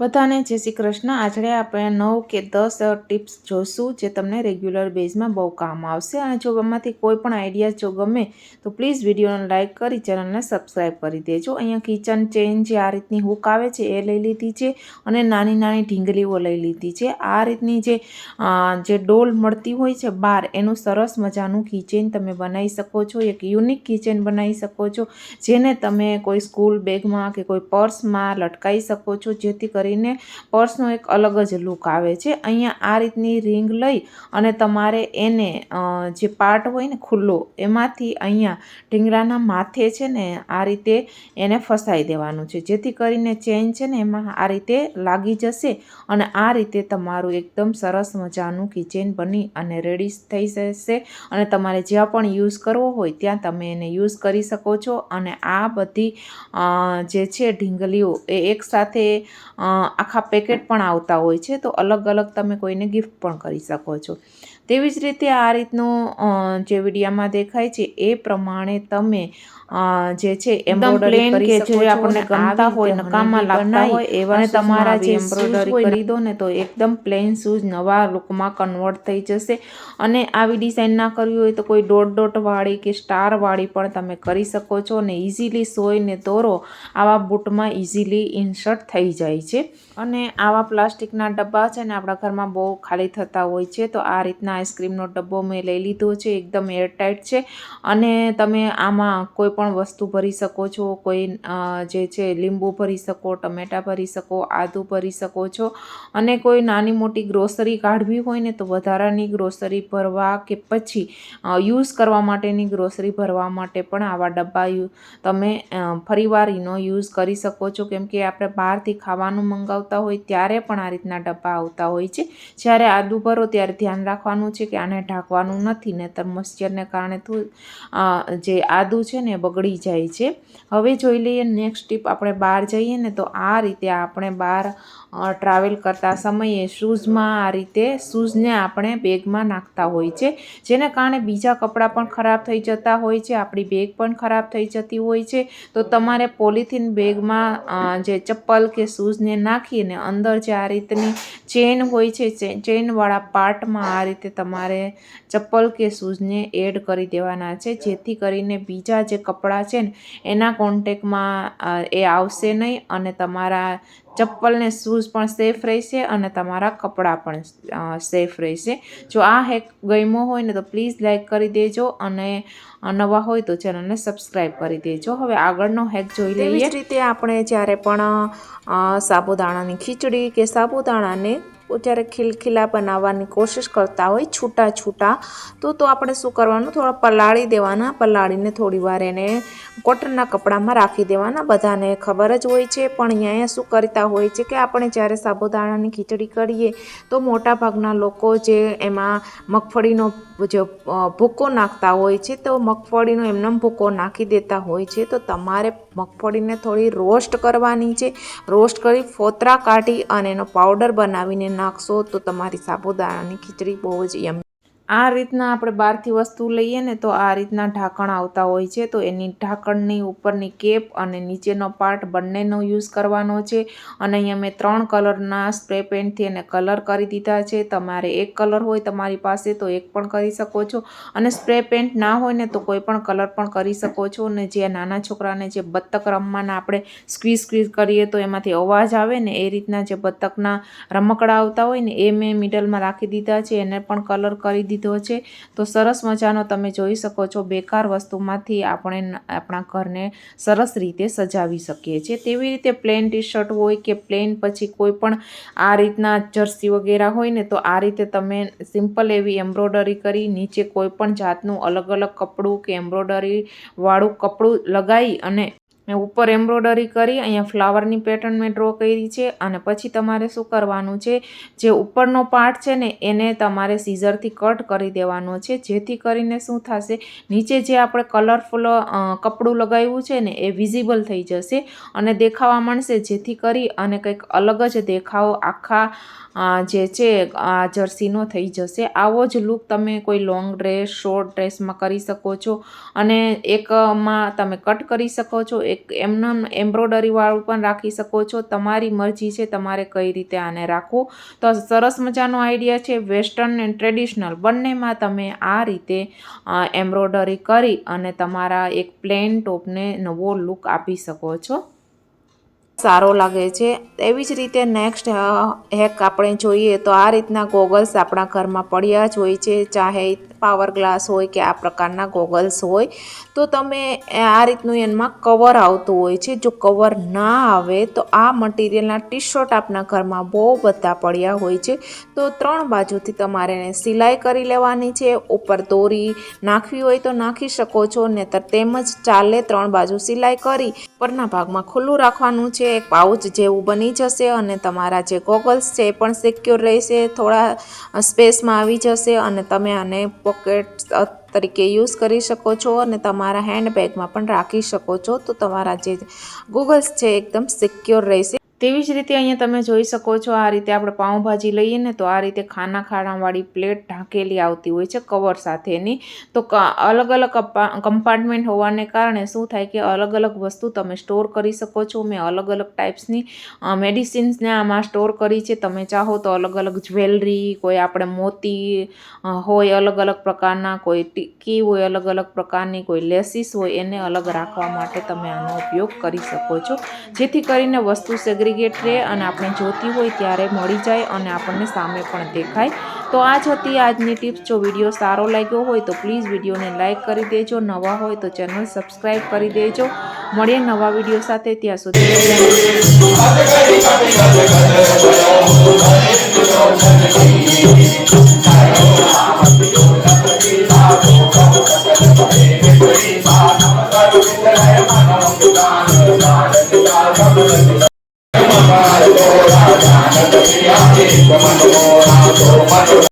બધાને જય શ્રી કૃષ્ણ. આજે આપણે નવ કે દસ ટિપ્સ જોઈશું જે તમને રેગ્યુલર બેઝમાં બહુ કામ આવશે. અને જો એમાંથી કોઈ પણ આઈડિયા જો ગમે તો પ્લીઝ વિડીયોને લાઇક કરી ચેનલને સબસ્ક્રાઈબ કરી દેજો. અહીંયા કિચન ચેન જે આ રીતની હુક આવે છે એ લઈ લીધી છે અને નાની નાની ઢીંગલીઓ લઈ લીધી છે. આ રીતની જે જે ડોલ મળતી હોય છે બાર, એનું સરસ મજાનું કિચન તમે બનાવી શકો છો. એક યુનિક કિચન બનાવી શકો છો જેને તમે કોઈ સ્કૂલ બેગમાં કે કોઈ પર્સમાં લટકાવી શકો છો. જેથી કરી કરીને પર્સનો એક અલગ જ લુક આવે છે. અહીંયા આ રીતની રિંગ લઈ અને તમારે એને જે પાર્ટ હોય ને ખુલ્લો, એમાંથી અહીંયા ઢીંગરાના માથે છે ને આ રીતે એને ફસાઈ દેવાનું છે. જેથી કરીને ચેન છે ને એમાં આ રીતે લાગી જશે અને આ રીતે તમારું એકદમ સરસ મજાનું કિચન બની અને રેડી થઈ જશે અને તમારે જ્યાં પણ યુઝ કરવો હોય ત્યાં તમે એને યુઝ કરી શકો છો. અને આ બધી જે છે ઢીંગલીઓ એ એકસાથે આખા પેકેટ પણ આવતા હોય છે, તો અલગ અલગ તમે કોઈને ગિફ્ટ પણ કરી શકો છો. તેવી જ રીતે આ રીતનું જે વિડીયામાં દેખાય છે એ પ્રમાણે તમે જે છે એમ્બ્રોઇડરી કરી શકો આપણને ગમતા હોય નકામા લાગતા હોય એવા તમારા જે એમ્બ્રોઇડરી કરી દો ને તો એકદમ પ્લેન શૂઝ નવા લુકમાં કન્વર્ટ થઈ જશે. અને આવી ડિઝાઇન ના કરવી હોય તો કોઈ ડોટ ડોટ વાળી કે સ્ટાર વાળી પણ તમે કરી શકો છો અને ઇઝીલી સોયને દોરો આવા બૂટમાં ઇઝીલી ઇન્સર્ટ થઈ જાય છે. અને આવા પ્લાસ્ટિકના ડબ્બા છે ને આપણા ઘરમાં બહુ ખાલી થતા હોય છે તો આ રીતના આઈસ્ક્રીમનો ડબ્બો મેં લઈ લીધો છે, એકદમ એરટાઈટ છે. અને તમે આમાં કોઈ પણ વસ્તુ ભરી શકો છો, કોઈ જે છે, લીંબુ ભરી શકો, ટમેટા ભરી શકો, આદુ ભરી શકો છો. અને કોઈ નાની મોટી ગ્રોસરી કાઢવી હોય ને તો વધારાની ગ્રોસરી ભરવા કે પછી યુઝ કરવા માટેની ગ્રોસરી ભરવા માટે પણ આવા ડબ્બા તમે ફરીવારીનો યુઝ કરી શકો છો. કેમ કે આપણે બહારથી ખાવાનું મંગાવતા હોય ત્યારે પણ આ રીતના ડબ્બા આવતા હોય છે. જ્યારે આદુ ભરો ત્યારે ધ્યાન રાખવાનું કરવાનું છે કે આને ઢાંકવાનું નથી, નહીતર મોઇશ્ચરને કારણે જે આદુ છે ને બગડી જાય છે. હવે જોઈ લઈએ નેક્સ્ટ ટીપ આપણે બહાર જઈએ ને તો આ રીતે આપણે બહાર ટ્રાવેલ કરતા સમયે શૂઝમાં આ રીતે શૂઝને આપણે બેગમાં નાખતા હોય છે. જેને કારણે બીજા કપડાં પણ ખરાબ થઈ જતા હોય છે, આપણી બેગ પણ ખરાબ થઈ જતી હોય છે. તો તમારે પોલિથીન બેગમાં જે ચપ્પલ કે શૂઝને નાખીને અંદર જે આ રીતની ચેન હોય છે ચેનવાળા પાર્ટમાં આ રીતે તમારે ચપ્પલ કે શૂઝને એડ કરી દેવાના છે. જેથી કરીને બીજા જે કપડાં છે ને એના કોન્ટેકમાં એ આવશે નહીં અને તમારા ચપ્પલને શૂઝ પણ સેફ રહેશે અને તમારા કપડાં પણ સેફ રહેશે. જો આ હેક ગમ્યો હોય ને તો પ્લીઝ લાઇક કરી દેજો અને નવા હોય તો ચેનલને સબસ્ક્રાઈબ કરી દેજો. હવે આગળનો હેક જોઈ લઈએ. રીતે આપણે જ્યારે પણ સાબુદાણાની ખીચડી કે સાબુદાણાને જ્યારે ખીલખીલા બનાવવાની કોશિશ કરતા હોય, છૂટા છૂટા. તો તો આપણે શું કરવાનું? થોડા પલાળી દેવાના, પલાળીને થોડી વાર એને કોટનના કપડામાં રાખી દેવાના. બધાને ખબર જ હોય છે, પણ અહીંયા શું કરતા હોય છે કે આપણે જ્યારે સાબુદાણાની ખીચડી કરીએ, તો મોટાભાગના લોકો જે એમાં મગફળીનો જે ભૂકો નાખતા હોય છે, તો મગફળીનો એમને ભૂકો નાખી દેતા હોય છે. તો તમારે મગફળીને થોડી રોસ્ટ કરવાની છે. રોસ્ટ કરી ફોતરા કાઢી અને એનો પાવડર બનાવીને નાખશો તો તમારી સાબુદાણાની ખીચડી બહુ જ યમ આ રીતના આપણે બહારથી વસ્તુ લઈએ ને તો આ રીતના ઢાંકણ આવતા હોય છે. તો એની ઢાંકણની ઉપરની કેપ અને નીચેનો પાર્ટ બંનેનો યુઝ કરવાનો છે. અને અહીંયા મેં ત્રણ કલરના સ્પ્રે પેન્ટથી એને કલર કરી દીધા છે. તમારે એક કલર હોય તમારી પાસે તો એક પણ કરી શકો છો. અને સ્પ્રે પેન્ટ ના હોય ને તો કોઈ પણ કલર પણ કરી શકો છો. અને જે નાના છોકરાને જે બત્તક રમવાના આપણે સ્ક્વીઝ સ્ક્વીઝ કરીએ તો એમાંથી અવાજ આવે ને એ રીતના જે બત્તકના રમકડા આવતા હોય ને એ મેં મિડલમાં રાખી દીધા છે. એને પણ કલર કરી દીધા દીધો છે. તો સરસ મજાનો તમે જોઈ શકો છો, બેકાર વસ્તુમાંથી આપણે આપણા ઘરને સરસ રીતે સજાવી શકીએ છીએ. તેવી રીતે પ્લેન ટી શર્ટ હોય કે પ્લેન પછી કોઈ પણ આ રીતના જર્સી વગેરે હોય ને, તો આ રીતે તમે સિમ્પલ એવી એમ્બ્રોડરી કરી, નીચે કોઈ પણ જાતનું અલગ અલગ કપડું કે એમ્બ્રોડરી વાળું કપડું લગાવી અને મેં ઉપર એમ્બ્રોડરી કરી, અહીંયા ફ્લાવરની પેટર્ન મેં ડ્રો કરી છે અને પછી તમારે શું કરવાનું છે, જે ઉપરનો પાર્ટ છે ને, એને તમારે સીઝરથી કટ કરી દેવાનો છે, જેથી કરીને શું થશે, નીચે જે આપણે કલરફુલ કપડું લગાવ્યું છે ને, એ વિઝિબલ થઈ જશે અને દેખાવા માંડશે, જેથી કરી અને કંઈક અલગ જ દેખાવ આખા જે છે, આ જર્સીનો થઈ જશે. આવો જ લુક તમે કોઈ લોંગ ડ્રેસ, શોર્ટ ડ્રેસમાં કરી શકો છો અને એકમાં તમે કટ કરી શકો છો એક એમનો એમ્બ્રોડરીવાળું પણ રાખી શકો છો. તમારી મરજી છે, તમારે કઈ રીતે આને રાખવું. તો સરસ મજાનો આઈડિયા છે, વેસ્ટર્ન એન્ડ ટ્રેડિશનલ બંનેમાં તમે આ રીતે એમ્બ્રોડરી કરી અને તમારા એક પ્લેન ટોપને નવો લુક આપી શકો છો. સારો લાગે છે. એવી જ રીતે નેક્સ્ટ હેક આપણે જોઈએ તો આ રીતના ગોગલ્સ આપણા ઘરમાં પડ્યા જ હોય છે. ચાહે પાવર ગ્લાસ હોય કે આ પ્રકારના ગોગલ્સ હોય, તો તમે આ રીતનું એમાં કવર આવતું હોય છે. જો કવર ના આવે, તો આ મટીરિયલના ટી શર્ટ આપના ઘરમાં બહુ બધા પડ્યા હોય છે. તો ત્રણ બાજુથી તમારે એને સિલાઈ કરી લેવાની છે. ઉપર દોરી નાખવી હોય તો નાખી શકો છો, નહીતર તેમજ ચાલે ત્રણ બાજુ સિલાઈ કરી પરના ભાગમાં ખુલ્લું રાખવાનું છે. એક પાઉચ જેવું બની જશે અને તમારા જે ગોગલ્સ છે એ પણ સિક્યોર રહેશે. થોડા સ્પેસમાં આવી જશે અને તમે આને પોકેટ તરીકે યુઝ કરી શકો છો અને તમારા હેન્ડબેગમાં પણ રાખી શકો છો. તો તમારા જે ગૂગલ્સ છે, એકદમ સિક્યોર રહેશે. તેવી જ રીતે અહીંયા તમે જોઈ શકો છો, આ રીતે આપણે પાઉંભાજી લઈએ ને તો આ રીતે ખાના ખાણાવાળી પ્લેટ ઢાંકેલી આવતી હોય છે કવર સાથેની. તો અલગ અલગ કમ્પાર્ટમેન્ટ હોવાને કારણે શું થાય કે અલગ અલગ વસ્તુ તમે સ્ટોર કરી શકો છો. મેં અલગ અલગ ટાઈપ્સની મેડિસિન્સને આમાં સ્ટોર કરી છે. તમે ચાહો તો અલગ અલગ જ્વેલરી, કોઈ આપણે મોતી હોય અલગ અલગ પ્રકારના, કોઈ ટીકી હોય અલગ અલગ પ્રકારની, કોઈ લેસીસ હોય એને અલગ રાખવા માટે તમે આનો ઉપયોગ કરી શકો છો. જેથી કરીને વસ્તુ સેગ્રીગેટ રહે અને આપણે જોતી હોય ત્યારે મળી જાય અને આપણને સામે પણ દેખાય. તો આ જ હતી આજની ટિપ્સ. જો વીડિયો સારો લાગ્યો હોય તો પ્લીઝ વિડીયોને લાઇક કરી દેજો. નવા હોય તો ચેનલ સબસ્ક્રાઈબ કરી દેજો. મળીએ નવા વીડિયો સાથે. ત્યાં સુધી